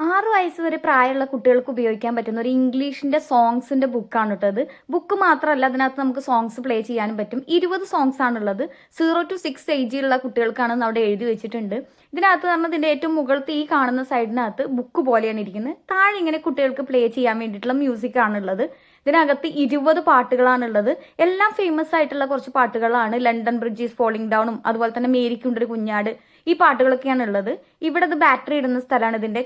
ആറ് വയസ്സ് വരെ പ്രായമുള്ള കുട്ടികൾക്ക് ഉപയോഗിക്കാൻ പറ്റുന്ന ഒരു ഇംഗ്ലീഷിന്റെ സോങ്സിന്റെ ബുക്കാണ് കേട്ടത് ബുക്ക് മാത്രമല്ല അതിനകത്ത് നമുക്ക് സോങ്സ് പ്ലേ ചെയ്യാനും പറ്റും. ഇരുപത് സോങ്സ് ആണുള്ളത്. സീറോ ടു സിക്സ് ഏജിലുള്ള കുട്ടികൾക്കാണ് അവിടെ എഴുതി വെച്ചിട്ടുണ്ട്. ഇതിനകത്ത് പറഞ്ഞാൽ ഇതിന്റെ ഏറ്റവും മുകളിലത്തെ ഈ കാണുന്ന സൈഡിനകത്ത് ബുക്ക് പോലെയാണ് ഇരിക്കുന്നത്. താഴെ ഇങ്ങനെ കുട്ടികൾക്ക് പ്ലേ ചെയ്യാൻ വേണ്ടിയിട്ടുള്ള മ്യൂസിക് ആണുള്ളത്. ഇതിനകത്ത് ഇരുപത് പാട്ടുകളാണുള്ളത്. എല്ലാം ഫേമസ് ആയിട്ടുള്ള കുറച്ച് പാട്ടുകളാണ്. ലണ്ടൻ ബ്രിഡ്ജീസ് ഫോളിംഗ് ഡൗണും അതുപോലെ തന്നെ മേരിക്കുണ്ടൊരു കുഞ്ഞാട്. ഈ പാട്ടുകളൊക്കെയാണ് ഉള്ളത് ഇവിടെ ഇത് ബാറ്ററി ഇടുന്ന സ്ഥലമാണ് ഇതിന്റെ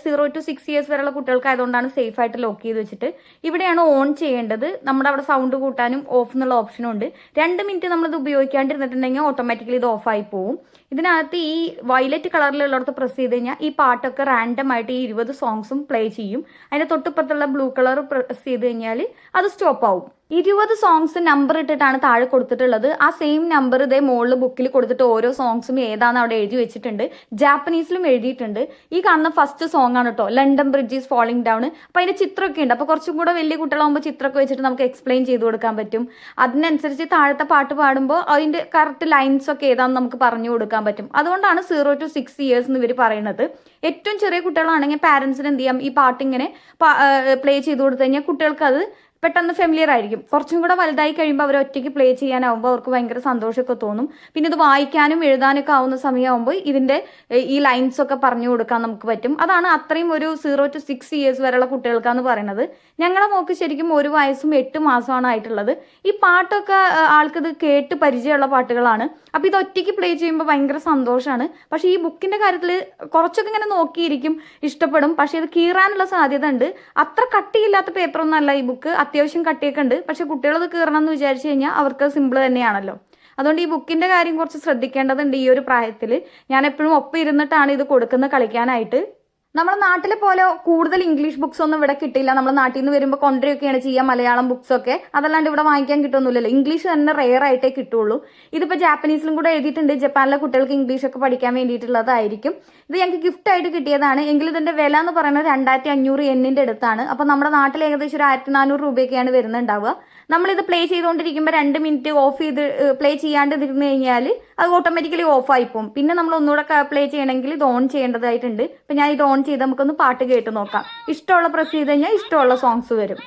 സീറോ ടു സിക്സ് ഇയേഴ്സ് വരെയുള്ള കുട്ടികൾക്ക് ആയതുകൊണ്ടാണ് സേഫ് ആയിട്ട് ലോക്ക് ചെയ്ത് വെച്ചിട്ട്. ഇവിടെയാണ് ഓൺ ചെയ്യേണ്ടത്. നമ്മുടെ അവിടെ സൗണ്ട് കൂട്ടാനും ഓഫ് എന്നുള്ള ഓപ്ഷനും ഉണ്ട്. രണ്ട് മിനിറ്റ് നമ്മളിത് ഉപയോഗിക്കാണ്ടിരുന്നിട്ടുണ്ടെങ്കിൽ ഓട്ടോമാറ്റിക്കലി ഇത് ഓഫ് ആയി പോകും ഇതിനകത്ത് ഈ വയലറ്റ് കളറിലുള്ളടത്ത് പ്രസ് ചെയ്ത് കഴിഞ്ഞാൽ ഈ പാട്ടൊക്കെ റാൻഡം ആയിട്ട് ഈ ഇരുപത് സോങ്സും പ്ലേ ചെയ്യും. അതിന്റെ തൊട്ടിപ്പുറത്തുള്ള ബ്ലൂ കളർ പ്രസ് ചെയ്ത് കഴിഞ്ഞാൽ അത് സ്റ്റോപ്പ് ആവും. ഇരുപത് സോങ്സ് നമ്പർ ഇട്ടിട്ടാണ് താഴെ കൊടുത്തിട്ടുള്ളത്. ആ സെയിം നമ്പർ ഇതേ മുകളിൽ ബുക്കിൽ കൊടുത്തിട്ട് ഓരോ സോങ്സും ഏതാന്ന് അവിടെ എഴുതി വെച്ചിട്ടുണ്ട്. ജാപ്പനീസിലും എഴുതിയിട്ടുണ്ട്. ഈ കാണുന്ന ഫസ്റ്റ് സോങ് ആണ് കേട്ടോ London Bridge is falling down അപ്പൊ അതിന്റെ ചിത്രമൊക്കെ ഉണ്ട്. അപ്പൊ കുറച്ചും കൂടെ വലിയ കുട്ടികളാകുമ്പോൾ ചിത്രമൊക്കെ വെച്ചിട്ട് നമുക്ക് എക്സ്പ്ലെയിൻ ചെയ്ത് കൊടുക്കാൻ പറ്റും. അതിനനുസരിച്ച് താഴത്തെ പാട്ട് പാടുമ്പോൾ അതിന്റെ കറക്റ്റ് ലൈൻസ് ഒക്കെ ഏതാണെന്ന് നമുക്ക് പറഞ്ഞു കൊടുക്കാൻ പറ്റും. അതുകൊണ്ടാണ് സീറോ ടു സിക്സ് ഇയേഴ്സ് എന്ന് ഇവർ പറയുന്നത്. ഏറ്റവും ചെറിയ കുട്ടികളാണെങ്കിൽ പാരന്റ്സിന് എന്ത് ചെയ്യാം? ഈ പാട്ട് ഇങ്ങനെ പ്ലേ ചെയ്ത് കൊടുത്തു കഴിഞ്ഞാൽ കുട്ടികൾക്ക് അത് പെട്ടെന്ന് ഫെമിലിയർ ആയിരിക്കും. കുറച്ചും കൂടെ വലുതായി കഴിയുമ്പോൾ അവർ ഒറ്റയ്ക്ക് പ്ലേ ചെയ്യാനാവുമ്പോൾ അവർക്ക് ഭയങ്കര സന്തോഷമൊക്കെ തോന്നും. പിന്നെ ഇത് വായിക്കാനും എഴുതാനൊക്കെ ആവുന്ന സമയമാകുമ്പോൾ ഇതിന്റെ ഈ ലൈൻസ് ഒക്കെ പറഞ്ഞു കൊടുക്കാൻ നമുക്ക് പറ്റും. അതാണ് അത്രയും ഒരു സീറോ ടു സിക്സ് ഇയേഴ്സ് വരെയുള്ള കുട്ടികൾക്കാന്ന് പറയുന്നത്. ഞങ്ങളുടെ മോക്ക് ശരിക്കും ഒരു വയസ്സും എട്ട് മാസമാണ് ആയിട്ടുള്ളത്. ഈ പാട്ടൊക്കെ ആൾക്ക് ഇത് കേട്ട് പരിചയമുള്ള പാട്ടുകളാണ്. അപ്പൊ ഇത് ഒറ്റയ്ക്ക് പ്ലേ ചെയ്യുമ്പോൾ ഭയങ്കര സന്തോഷമാണ് പക്ഷേ ഈ ബുക്കിന്റെ കാര്യത്തിൽ കുറച്ചൊക്കെ ഇങ്ങനെ നോക്കിയിരിക്കും ഇഷ്ടപ്പെടും. പക്ഷേ ഇത് കീറാനുള്ള സാധ്യത ഉണ്ട്. അത്ര കട്ടിയില്ലാത്ത പേപ്പറൊന്നും അല്ല ഈ ബുക്ക് അത്യാവശ്യം കട്ടിയൊക്കെ ഉണ്ട് പക്ഷെ കുട്ടികളത് കീറണം എന്ന് വിചാരിച്ചു കഴിഞ്ഞാൽ അവർക്ക് സിമ്പിൾ തന്നെയാണല്ലോ. അതുകൊണ്ട് ഈ ബുക്കിന്റെ കാര്യം കുറച്ച് ശ്രദ്ധിക്കേണ്ടതുണ്ട് ഈ ഒരു പ്രായത്തിൽ ഞാൻ എപ്പോഴും ഒപ്പം ഇരുന്നിട്ടാണ് ഇത് കൊടുക്കുന്നത് കളിക്കാനായിട്ട്. നമ്മുടെ നാട്ടിലെ പോലെ കൂടുതൽ ഇംഗ്ലീഷ് ബുക്സ് ഒന്നും ഇവിടെ കിട്ടില്ല നമ്മുടെ നാട്ടിൽ നിന്ന് വരുമ്പോൾ കൊണ്ടുവരികയൊക്കെയാണ് ചെയ്യുക. മലയാളം ബുക്സ് ഒക്കെ. അതല്ലാണ്ട് ഇവിടെ വാങ്ങിക്കാൻ കിട്ടുന്നില്ലല്ലോ ഇംഗ്ലീഷ് തന്നെ റെയർ ആയിട്ടേ കിട്ടുള്ളൂ. ഇതിപ്പോൾ ജാപ്പനീസിലും കൂടെ എഴുതിയിട്ടുണ്ട്. ജപ്പാനിലെ കുട്ടികൾക്ക് ഇംഗ്ലീഷ് ഒക്കെ പഠിക്കാൻ വേണ്ടിയിട്ടുള്ളതായിരിക്കും. ഇത് ഞങ്ങൾക്ക് ഗിഫ്റ്റ് ആയിട്ട് കിട്ടിയതാണ്. എങ്കിൽ ഇതിന്റെ വില എന്ന് പറയുന്നത് രണ്ടായിരത്തി അഞ്ഞൂറ് എന്നിന്റെ അടുത്താണ്. അപ്പോൾ നമ്മുടെ നാട്ടിൽ ഏകദേശം ഒരു ആയിരത്തി നാനൂറ് രൂപയൊക്കെയാണ് വരുന്നുണ്ടാവുക. നമ്മളിത് പ്ലേ ചെയ്തുകൊണ്ടിരിക്കുമ്പോൾ രണ്ട് മിനിറ്റ് ഓഫ് ചെയ്ത് പ്ലേ ചെയ്യാണ്ട് ഇരുന്ന് കഴിഞ്ഞാൽ അത് ഓട്ടോമാറ്റിക്കലി ഓഫ് ആയി പോകും. പിന്നെ നമ്മൾ ഒന്നുകൂടെ പ്ലേ ചെയ്യണമെങ്കിൽ ഇത് ഓൺ ചെയ്യേണ്ടതായിട്ടുണ്ട്. അപ്പം ഞാൻ ഇത് ഓൺ ചെയ്ത് നമുക്കൊന്ന് പാട്ട് കേട്ട് നോക്കാം. ഇഷ്ടമുള്ള പ്രസ് ചെയ്ത് കഴിഞ്ഞാൽ ഇഷ്ടമുള്ള സോങ്സ് വരും.